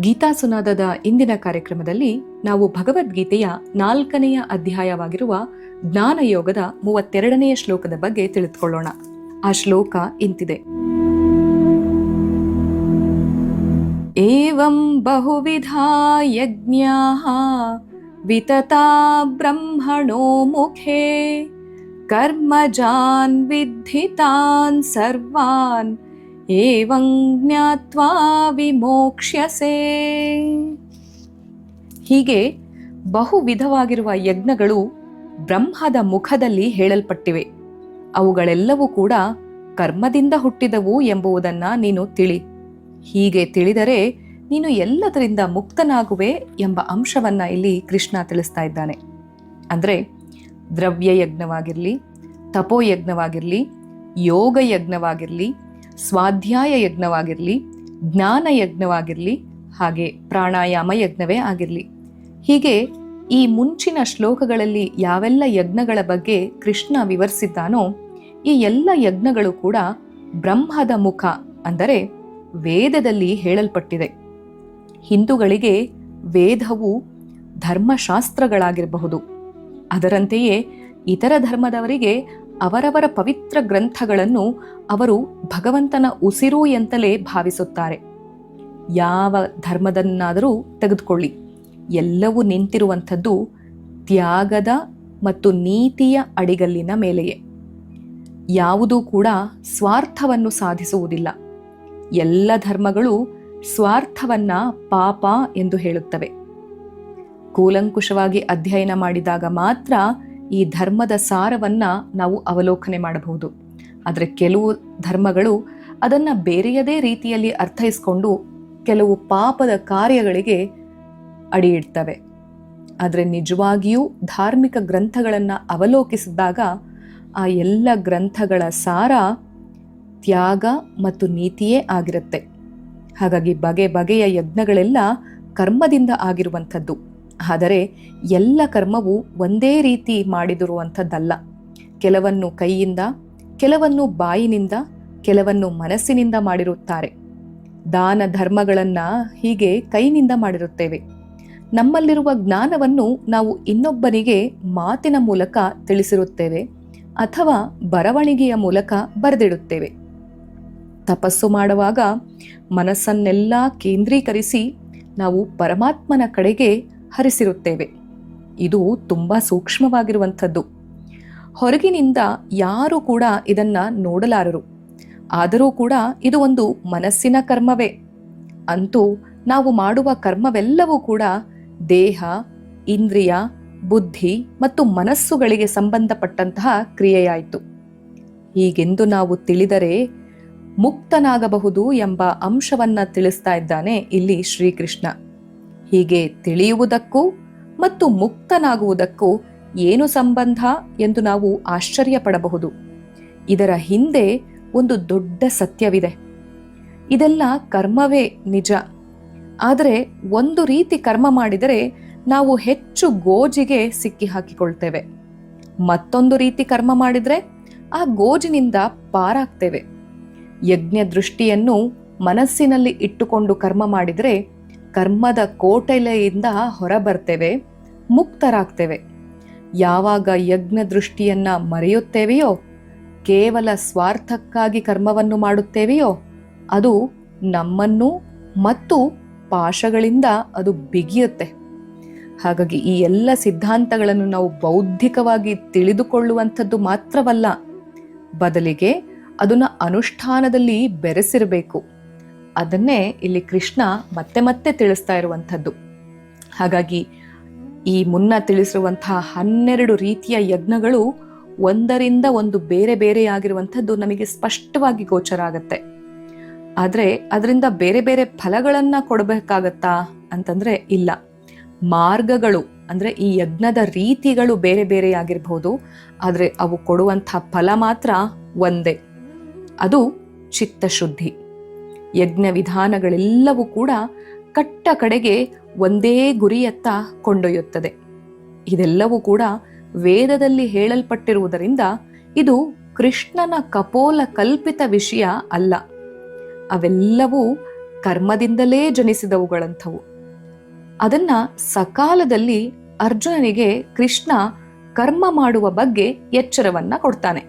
ಗೀತಾ ಸುನಾದದ ಇಂದಿನ ಕಾರ್ಯಕ್ರಮದಲ್ಲಿ ನಾವು ಭಗವದ್ಗೀತೆಯ ನಾಲ್ಕನೆಯ ಅಧ್ಯಾಯವಾಗಿರುವ ಜ್ಞಾನಯೋಗದ ಮೂವತ್ತೆರಡನೆಯ ಶ್ಲೋಕದ ಬಗ್ಗೆ ತಿಳಿದುಕೊಳ್ಳೋಣ. ಆ ಶ್ಲೋಕ ಇಂತಿದೆ. ಏವಂ ಬಹುವಿಧಾ ಯಜ್ಞಾಃ ವಿತತಾ ಬ್ರಹ್ಮಣೋ ಮುಖೇ ಕರ್ಮಜಾನ್ ವಿದ್ಧಿತಾನ್ ಸರ್ವಾನ್ ಏವಂ ಜ್ಞಾತ್ವಾ ವಿಮೋಕ್ಷ್ಯಸೆ ಹೀಗೆ ಬಹು ವಿಧವಾಗಿರುವ ಯಜ್ಞಗಳು ಬ್ರಹ್ಮದ ಮುಖದಲ್ಲಿ ಹೇಳಲ್ಪಟ್ಟಿವೆ. ಅವುಗಳೆಲ್ಲವೂ ಕೂಡ ಕರ್ಮದಿಂದ ಹುಟ್ಟಿದವು ಎಂಬುದನ್ನ ನೀನು ತಿಳಿ. ಹೀಗೆ ತಿಳಿದರೆ ನೀನು ಎಲ್ಲದರಿಂದ ಮುಕ್ತನಾಗುವೆ ಎಂಬ ಅಂಶವನ್ನ ಇಲ್ಲಿ ಕೃಷ್ಣ ತಿಳಿಸ್ತಾ ಇದ್ದಾನೆ. ಅಂದ್ರೆ ದ್ರವ್ಯ ಯಜ್ಞವಾಗಿರಲಿ ತಪೋಯಜ್ಞವಾಗಿರಲಿ ಯೋಗ ಯಜ್ಞವಾಗಿರಲಿ ಸ್ವಾಧ್ಯಾಯ ಯಜ್ಞವಾಗಿರಲಿ, ಜ್ಞಾನ ಯಜ್ಞವಾಗಿರಲಿ, ಹಾಗೆ ಪ್ರಾಣಾಯಾಮ ಯಜ್ಞವೇ ಆಗಿರಲಿ. ಹೀಗೆ ಈ ಮುಂಚಿನ ಶ್ಲೋಕಗಳಲ್ಲಿ ಯಾವೆಲ್ಲ ಯಜ್ಞಗಳ ಬಗ್ಗೆ ಕೃಷ್ಣ ವಿವರಿಸಿದ್ದಾನೋ, ಈ ಎಲ್ಲ ಯಜ್ಞಗಳು ಕೂಡ ಬ್ರಹ್ಮದ ಮುಖ ಅಂದರೆ ವೇದದಲ್ಲಿ ಹೇಳಲ್ಪಟ್ಟಿದೆ. ಹಿಂದೂಗಳಿಗೆ ವೇದವು ಧರ್ಮಶಾಸ್ತ್ರಗಳಾಗಿರಬಹುದು. ಅದರಂತೆಯೇ ಇತರ ಧರ್ಮದವರಿಗೆ ಅವರವರ ಪವಿತ್ರ ಗ್ರಂಥಗಳನ್ನು ಅವರು ಭಗವಂತನ ಉಸಿರು ಎಂತಲೇ ಭಾವಿಸುತ್ತಾರೆ. ಯಾವ ಧರ್ಮದನ್ನಾದರೂ ತೆಗೆದುಕೊಳ್ಳಿ. ಎಲ್ಲವೂ ನಿಂತಿರುವಂಥದ್ದು ತ್ಯಾಗದ ಮತ್ತು ನೀತಿಯ ಅಡಿಗಲ್ಲಿನ ಮೇಲೆಯೇ. ಯಾವುದೂ ಕೂಡ ಸ್ವಾರ್ಥವನ್ನು ಸಾಧಿಸುವುದಿಲ್ಲ. ಎಲ್ಲ ಧರ್ಮಗಳು ಸ್ವಾರ್ಥವನ್ನ ಪಾಪ ಎಂದು ಹೇಳುತ್ತವೆ. ಕೂಲಂಕುಷವಾಗಿ ಅಧ್ಯಯನ ಮಾಡಿದಾಗ ಮಾತ್ರ ಈ ಧರ್ಮದ ಸಾರವನ್ನ ನಾವು ಅವಲೋಕನೆ ಮಾಡಬಹುದು. ಆದರೆ ಕೆಲವು ಧರ್ಮಗಳು ಅದನ್ನ ಬೇರೆಯದೇ ರೀತಿಯಲ್ಲಿ ಅರ್ಥೈಸ್ಕೊಂಡು ಕೆಲವು ಪಾಪದ ಕಾರ್ಯಗಳಿಗೆ ಅಡಿಯಿಡ್ತವೆ ಆದರೆ ನಿಜವಾಗಿಯೂ ಧಾರ್ಮಿಕ ಗ್ರಂಥಗಳನ್ನು ಅವಲೋಕಿಸಿದಾಗ ಆ ಎಲ್ಲ ಗ್ರಂಥಗಳ ಸಾರ ತ್ಯಾಗ ಮತ್ತು ನೀತಿಯೇ ಆಗಿರುತ್ತೆ. ಹಾಗಾಗಿ ಬಗೆ ಬಗೆಯ ಯಜ್ಞಗಳೆಲ್ಲ ಕರ್ಮದಿಂದ ಆಗಿರುವಂಥದ್ದು. ಆದರೆ ಎಲ್ಲ ಕರ್ಮವು ಒಂದೇ ರೀತಿ ಮಾಡಿದಿರುವಂಥದ್ದಲ್ಲ. ಕೆಲವನ್ನು ಕೈಯಿಂದ, ಕೆಲವನ್ನು ಬಾಯಿನಿಂದ, ಕೆಲವನ್ನು ಮನಸ್ಸಿನಿಂದ ಮಾಡಿರುತ್ತಾರೆ. ದಾನ ಧರ್ಮಗಳನ್ನು ಹೀಗೆ ಕೈನಿಂದ ಮಾಡಿರುತ್ತೇವೆ. ನಮ್ಮಲ್ಲಿರುವ ಜ್ಞಾನವನ್ನು ನಾವು ಇನ್ನೊಬ್ಬನಿಗೆ ಮಾತಿನ ಮೂಲಕ ತಿಳಿಸಿರುತ್ತೇವೆ ಅಥವಾ ಬರವಣಿಗೆಯ ಮೂಲಕ ಬರೆದಿಡುತ್ತೇವೆ. ತಪಸ್ಸು ಮಾಡುವಾಗ ಮನಸ್ಸನ್ನೆಲ್ಲ ಕೇಂದ್ರೀಕರಿಸಿ ನಾವು ಪರಮಾತ್ಮನ ಕಡೆಗೆ ಹರಿಸಿರುತ್ತೇವೆ. ಇದು ತುಂಬ ಸೂಕ್ಷ್ಮವಾಗಿರುವಂಥದ್ದು. ಹೊರಗಿನಿಂದ ಯಾರೂ ಕೂಡ ಇದನ್ನ ನೋಡಲಾರರು. ಆದರೂ ಕೂಡ ಇದು ಒಂದು ಮನಸ್ಸಿನ ಕರ್ಮವೇ. ಅಂತೂ ನಾವು ಮಾಡುವ ಕರ್ಮವೆಲ್ಲವೂ ಕೂಡ ದೇಹ, ಇಂದ್ರಿಯ, ಬುದ್ಧಿ ಮತ್ತು ಮನಸ್ಸುಗಳಿಗೆ ಸಂಬಂಧಪಟ್ಟಂತಹ ಕ್ರಿಯೆಯಾಯಿತು. ಹೀಗೆಂದು ನಾವು ತಿಳಿದರೆ ಮುಕ್ತನಾಗಬಹುದು ಎಂಬ ಅಂಶವನ್ನ ತಿಳಿಸ್ತಾ ಇದ್ದಾನೆ ಇಲ್ಲಿ ಶ್ರೀಕೃಷ್ಣ. ಹೀಗೆ ತಿಳಿಯುವುದಕ್ಕೂ ಮತ್ತು ಮುಕ್ತನಾಗುವುದಕ್ಕೂ ಏನು ಸಂಬಂಧ ಎಂದು ನಾವು ಆಶ್ಚರ್ಯ ಪಡಬಹುದು ಇದರ ಹಿಂದೆ ಒಂದು ದೊಡ್ಡ ಸತ್ಯವಿದೆ. ಇದೆಲ್ಲ ಕರ್ಮವೇ ನಿಜ. ಆದರೆ ಒಂದು ರೀತಿ ಕರ್ಮ ಮಾಡಿದರೆ ನಾವು ಹೆಚ್ಚು ಗೋಜಿಗೆ ಸಿಕ್ಕಿ ಹಾಕಿಕೊಳ್ತೇವೆ ಮತ್ತೊಂದು ರೀತಿ ಕರ್ಮ ಮಾಡಿದರೆ ಆ ಗೋಜಿನಿಂದ ಪಾರಾಗ್ತೇವೆ. ಯಜ್ಞ ದೃಷ್ಟಿಯನ್ನು ಮನಸ್ಸಿನಲ್ಲಿ ಇಟ್ಟುಕೊಂಡು ಕರ್ಮ ಮಾಡಿದರೆ ಕರ್ಮದ ಕೋಟೆಲೆಯಿಂದ ಹೊರಬರ್ತೇವೆ, ಮುಕ್ತರಾಗ್ತೇವೆ. ಯಾವಾಗ ಯಜ್ಞ ದೃಷ್ಟಿಯನ್ನ ಮರೆಯುತ್ತೇವೆಯೋ, ಕೇವಲ ಸ್ವಾರ್ಥಕ್ಕಾಗಿ ಕರ್ಮವನ್ನು ಮಾಡುತ್ತೇವೆಯೋ, ಅದು ನಮ್ಮನ್ನು ಮತ್ತು ಪಾಶಗಳಿಂದ ಅದು ಬಿಗಿಯುತ್ತೆ. ಹಾಗಾಗಿ ಈ ಎಲ್ಲ ಸಿದ್ಧಾಂತಗಳನ್ನು ನಾವು ಬೌದ್ಧಿಕವಾಗಿ ತಿಳಿದುಕೊಳ್ಳುವಂಥದ್ದು ಮಾತ್ರವಲ್ಲ, ಬದಲಿಗೆ ಅದನ್ನು ಅನುಷ್ಠಾನದಲ್ಲಿ ಬೆರೆಸಿರಬೇಕು. ಅದನ್ನೇ ಇಲ್ಲಿ ಕೃಷ್ಣ ಮತ್ತೆ ಮತ್ತೆ ತಿಳಿಸ್ತಾ ಇರುವಂಥದ್ದು. ಹಾಗಾಗಿ ಈ ಮುನ್ನ ತಿಳಿಸಿರುವಂತಹ ಹನ್ನೆರಡು ರೀತಿಯ ಯಜ್ಞಗಳು ಒಂದರಿಂದ ಒಂದು ಬೇರೆ ಬೇರೆಯಾಗಿರುವಂಥದ್ದು ನಮಗೆ ಸ್ಪಷ್ಟವಾಗಿ ಗೋಚರ ಆಗತ್ತೆ. ಆದರೆ ಅದರಿಂದ ಬೇರೆ ಬೇರೆ ಫಲಗಳನ್ನು ಕೊಡಬೇಕಾಗತ್ತಾ ಅಂತಂದ್ರೆ ಇಲ್ಲ. ಮಾರ್ಗಗಳು ಅಂದ್ರೆ ಈ ಯಜ್ಞದ ರೀತಿಗಳು ಬೇರೆ ಬೇರೆಯಾಗಿರ್ಬೋದು ಆದರೆ ಅವು ಕೊಡುವಂಥ ಫಲ ಮಾತ್ರ ಒಂದೇ. ಅದು ಚಿತ್ತಶುದ್ಧಿ. ಯಜ್ಞ ವಿಧಾನಗಳೆಲ್ಲವೂ ಕೂಡ ಕಟ್ಟ ಕಡೆಗೆ ಒಂದೇ ಗುರಿಯತ್ತ ಕೊಂಡೊಯ್ಯುತ್ತದೆ. ಇದೆಲ್ಲವೂ ಕೂಡ ವೇದದಲ್ಲಿ ಹೇಳಲ್ಪಟ್ಟಿರುವುದರಿಂದ ಇದು ಕೃಷ್ಣನ ಕಪೋಲ ಕಲ್ಪಿತ ವಿಷಯ ಅಲ್ಲ. ಅವೆಲ್ಲವೂ ಕರ್ಮದಿಂದಲೇ ಜನಿಸಿದವುಗಳಂಥವು. ಅದನ್ನ ಸಕಾಲದಲ್ಲಿ ಅರ್ಜುನನಿಗೆ ಕೃಷ್ಣ ಕರ್ಮ ಮಾಡುವ ಬಗ್ಗೆ ಎಚ್ಚರವನ್ನ ಕೊಡ್ತಾನೆ.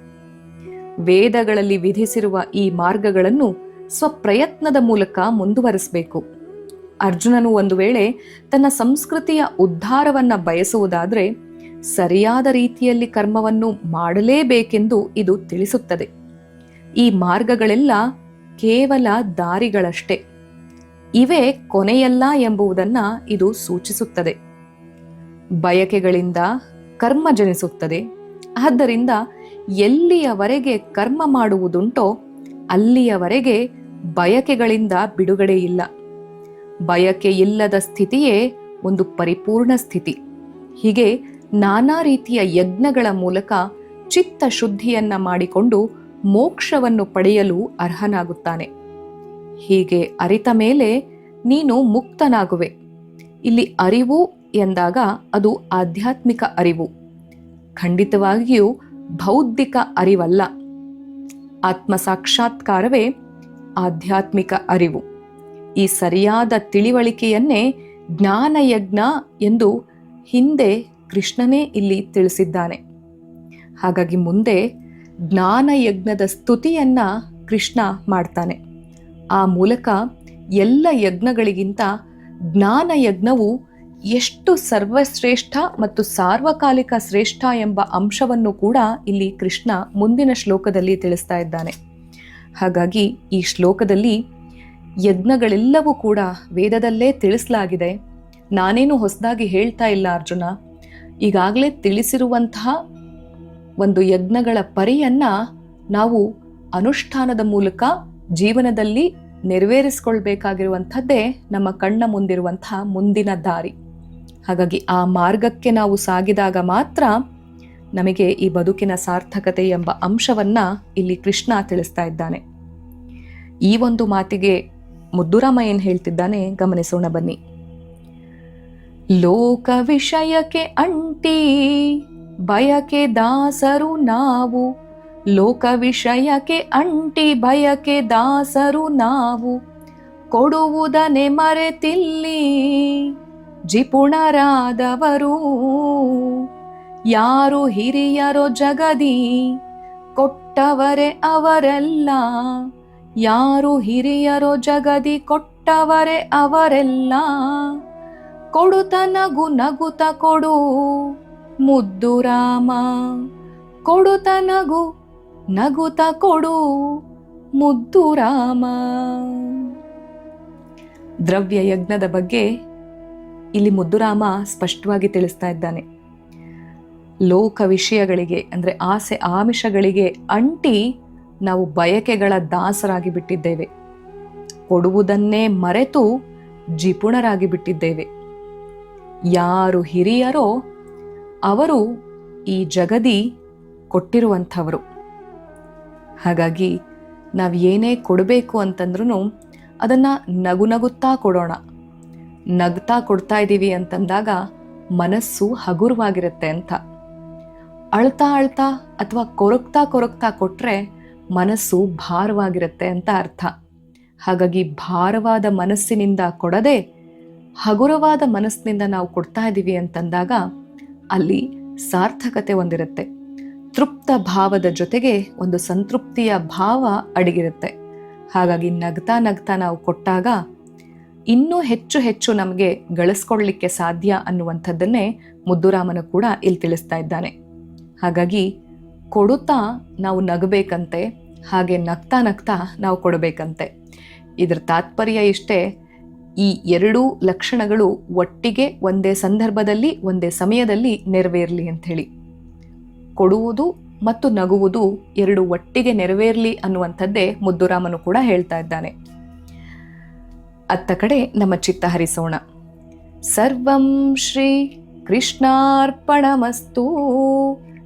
ವೇದಗಳಲ್ಲಿ ವಿಧಿಸಿರುವ ಈ ಮಾರ್ಗಗಳನ್ನು ಸ್ವಪ್ರಯತ್ನದ ಮೂಲಕ ಮುಂದುವರಿಸಬೇಕು. ಅರ್ಜುನನು ಒಂದು ವೇಳೆ ತನ್ನ ಸಂಸ್ಕೃತಿಯ ಉದ್ಧಾರವನ್ನ ಬಯಸುವುದಾದರೆ ಸರಿಯಾದ ರೀತಿಯಲ್ಲಿ ಕರ್ಮವನ್ನು ಮಾಡಲೇಬೇಕೆಂದು ಇದು ತಿಳಿಸುತ್ತದೆ. ಈ ಮಾರ್ಗಗಳೆಲ್ಲ ಕೇವಲ ದಾರಿಗಳಷ್ಟೇ. ಇವೇ ಕೊನೆಯಲ್ಲ ಎಂಬುದನ್ನು ಇದು ಸೂಚಿಸುತ್ತದೆ. ಬಯಕೆಗಳಿಂದ ಕರ್ಮ ಜನಿಸುತ್ತದೆ. ಆದ್ದರಿಂದ ಎಲ್ಲಿಯವರೆಗೆ ಕರ್ಮ ಮಾಡುವುದುಂಟೋ ಅಲ್ಲಿಯವರೆಗೆ ಬಯಕೆಗಳಿಂದ ಬಿಡುಗಡೆ ಇಲ್ಲ. ಬಯಕೆ ಇಲ್ಲದ ಸ್ಥಿತಿಯೇ ಒಂದು ಪರಿಪೂರ್ಣ ಸ್ಥಿತಿ. ಹೀಗೆ ನಾನಾ ರೀತಿಯ ಯಜ್ಞಗಳ ಮೂಲಕ ಚಿತ್ತ ಶುದ್ಧಿಯನ್ನ ಮಾಡಿಕೊಂಡು ಮೋಕ್ಷವನ್ನು ಪಡೆಯಲು ಅರ್ಹನಾಗುತ್ತಾನೆ. ಹೀಗೆ ಅರಿತ ಮೇಲೆ ನೀನು ಮುಕ್ತನಾಗುವೆ. ಇಲ್ಲಿ ಅರಿವು ಎಂದಾಗ ಅದು ಆಧ್ಯಾತ್ಮಿಕ ಅರಿವು. ಖಂಡಿತವಾಗಿಯೂ ಬೌದ್ಧಿಕ ಅರಿವಲ್ಲ. ಆತ್ಮ ಸಾಕ್ಷಾತ್ಕಾರವೇ ಆಧ್ಯಾತ್ಮಿಕ ಅರಿವು. ಈ ಸರಿಯಾದ ತಿಳಿವಳಿಕೆಯನ್ನೇ ಜ್ಞಾನಯಜ್ಞ ಎಂದು ಹಿಂದೆ ಕೃಷ್ಣನೇ ಇಲ್ಲಿ ತಿಳಿಸಿದ್ದಾನೆ. ಹಾಗಾಗಿ ಮುಂದೆ ಜ್ಞಾನಯಜ್ಞದ ಸ್ತುತಿಯನ್ನ ಕೃಷ್ಣ ಮಾಡ್ತಾನೆ. ಆ ಮೂಲಕ ಎಲ್ಲ ಯಜ್ಞಗಳಿಗಿಂತ ಜ್ಞಾನಯಜ್ಞವು ಎಷ್ಟು ಸರ್ವಶ್ರೇಷ್ಠ ಮತ್ತು ಸಾರ್ವಕಾಲಿಕ ಶ್ರೇಷ್ಠ ಎಂಬ ಅಂಶವನ್ನು ಕೂಡ ಇಲ್ಲಿ ಕೃಷ್ಣ ಮುಂದಿನ ಶ್ಲೋಕದಲ್ಲಿ ತಿಳಿಸ್ತಾ ಇದ್ದಾನೆ. ಹಾಗಾಗಿ ಈ ಶ್ಲೋಕದಲ್ಲಿ ಯಜ್ಞಗಳೆಲ್ಲವೂ ಕೂಡ ವೇದದಲ್ಲೇ ತಿಳಿಸಲಾಗಿದೆ. ನಾನೇನು ಹೊಸದಾಗಿ ಹೇಳ್ತಾ ಇಲ್ಲ ಅರ್ಜುನ. ಈಗಾಗಲೇ ತಿಳಿಸಿರುವಂತಹ ಒಂದು ಯಜ್ಞಗಳ ಪರಿಯನ್ನ ನಾವು ಅನುಷ್ಠಾನದ ಮೂಲಕ ಜೀವನದಲ್ಲಿ ನೆರವೇರಿಸ್ಕೊಳ್ಬೇಕಾಗಿರುವಂಥದ್ದೇ ನಮ್ಮ ಕಣ್ಣ ಮುಂದಿರುವಂತಹ ಮುಂದಿನ ದಾರಿ. ಹಾಗಾಗಿ ಆ ಮಾರ್ಗಕ್ಕೆ ನಾವು ಸಾಗಿದಾಗ ಮಾತ್ರ ನಮಗೆ ಈ ಬದುಕಿನ ಸಾರ್ಥಕತೆ ಎಂಬ ಅಂಶವನ್ನ ಇಲ್ಲಿ ಕೃಷ್ಣ ತಿಳಿಸ್ತಾ ಇದ್ದಾನೆ. ಈ ಒಂದು ಮಾತಿಗೆ ಮುದ್ದುರಾಮ ಏನ್ ಹೇಳ್ತಿದ್ದಾನೆ, ಗಮನಿಸೋಣ ಬನ್ನಿ. ಲೋಕ ವಿಷಯಕ್ಕೆ ಅಂಟಿ, ಬಯಕೆ ದಾಸರು ನಾವು. ಲೋಕ ವಿಷಯಕ್ಕೆ ಅಂಟಿ, ಬಯಕೆ ದಾಸರು ನಾವು. ಕೊಡುವುದನೆ ಮರೆತಿಲ್ಲಿ, ಜಿಪುಣರಾದವರು. ಯಾರು ಹಿರಿಯರೋ ಜಗದಿ, ಕೊಟ್ಟವರೆ ಅವರೆಲ್ಲ. ಯಾರು ಹಿರಿಯರೋ ಜಗದಿ, ಕೊಟ್ಟವರೆ ಅವರೆಲ್ಲ. ಕೊಡುತ ನಗು ನಗುತ ಕೊಡು, ಮುದ್ದು ರಾಮ. ಕೊಡುತ ನಗು ನಗುತ ಕೊಡು, ಮುದ್ದು ರಾಮ. ದ್ರವ್ಯ ಯಜ್ಞದ ಬಗ್ಗೆ ಇಲ್ಲಿ ಮುದ್ದುರಾಮ ಸ್ಪಷ್ಟವಾಗಿ ತಿಳಿಸ್ತಾ ಇದ್ದಾನೆ. ಲೋಕ ವಿಷಯಗಳಿಗೆ, ಅಂದರೆ ಆಸೆ ಆಮಿಷಗಳಿಗೆ ಅಂಟಿ ನಾವು ಬಯಕೆಗಳ ದಾಸರಾಗಿ ಬಿಟ್ಟಿದ್ದೇವೆ. ಕೊಡುವುದನ್ನೇ ಮರೆತು ಜಿಪುಣರಾಗಿ ಬಿಟ್ಟಿದ್ದೇವೆ. ಯಾರು ಹಿರಿಯರೋ ಅವರು ಈ ಜಗದಿ ಕೊಟ್ಟಿರುವಂಥವರು. ಹಾಗಾಗಿ ನಾವು ಏನೇ ಕೊಡಬೇಕು ಅಂತಂದ್ರೂ ಅದನ್ನು ನಗು ನಗುತ್ತಾ ಕೊಡೋಣ. ನಗ್ತಾ ಕೊಡ್ತಾ ಇದ್ದೀವಿ ಅಂತಂದಾಗ ಮನಸ್ಸು ಹಗುರವಾಗಿರುತ್ತೆ ಅಂತ. ಅಳ್ತಾ ಅಳ್ತಾ ಅಥವಾ ಕೊರಗ್ತಾ ಕೊರಕ್ತಾ ಕೊಟ್ಟರೆ ಮನಸ್ಸು ಭಾರವಾಗಿರುತ್ತೆ ಅಂತ ಅರ್ಥ. ಹಾಗಾಗಿ ಭಾರವಾದ ಮನಸ್ಸಿನಿಂದ ಕೊಡದೆ ಹಗುರವಾದ ಮನಸ್ಸಿನಿಂದ ನಾವು ಕೊಡ್ತಾ ಇದ್ದೀವಿ ಅಂತಂದಾಗ ಅಲ್ಲಿ ಸಾರ್ಥಕತೆ ಹೊಂದಿರುತ್ತೆ. ತೃಪ್ತ ಭಾವದ ಜೊತೆಗೆ ಒಂದು ಸಂತೃಪ್ತಿಯ ಭಾವ ಅಡಗಿರುತ್ತೆ. ಹಾಗಾಗಿ ನಗ್ತಾ ನಗ್ತಾ ನಾವು ಕೊಟ್ಟಾಗ ಇನ್ನೂ ಹೆಚ್ಚು ಹೆಚ್ಚು ನಮಗೆ ಗಳಿಸ್ಕೊಳ್ಲಿಕ್ಕೆ ಸಾಧ್ಯ ಅನ್ನುವಂಥದ್ದನ್ನೇ ಮುದ್ದುರಾಮನು ಕೂಡ ಇಲ್ಲಿ ತಿಳಿಸ್ತಾ ಇದ್ದಾನೆ. ಹಾಗಾಗಿ ಕೊಡುತ್ತಾ ನಾವು ನಗಬೇಕಂತೆ, ಹಾಗೆ ನಗ್ತಾ ನಗ್ತಾ ನಾವು ಕೊಡಬೇಕಂತೆ. ಇದರ ತಾತ್ಪರ್ಯ ಇಷ್ಟೇ, ಈ ಎರಡೂ ಲಕ್ಷಣಗಳು ಒಟ್ಟಿಗೆ ಒಂದೇ ಸಂದರ್ಭದಲ್ಲಿ, ಒಂದೇ ಸಮಯದಲ್ಲಿ ನೆರವೇರಲಿ ಅಂಥೇಳಿ. ಕೊಡುವುದು ಮತ್ತು ನಗುವುದು ಎರಡು ಒಟ್ಟಿಗೆ ನೆರವೇರಲಿ ಅನ್ನುವಂಥದ್ದೇ ಮುದ್ದುರಾಮನು ಕೂಡ ಹೇಳ್ತಾ ಇದ್ದಾನೆ. ಅತ್ತ ಕಡೆ ನಮ್ಮ ಚಿತ್ತ ಹರಿಸೋಣ. ಸರ್ವಂ ಶ್ರೀ ಕೃಷ್ಣಾರ್ಪಣಮಸ್ತು.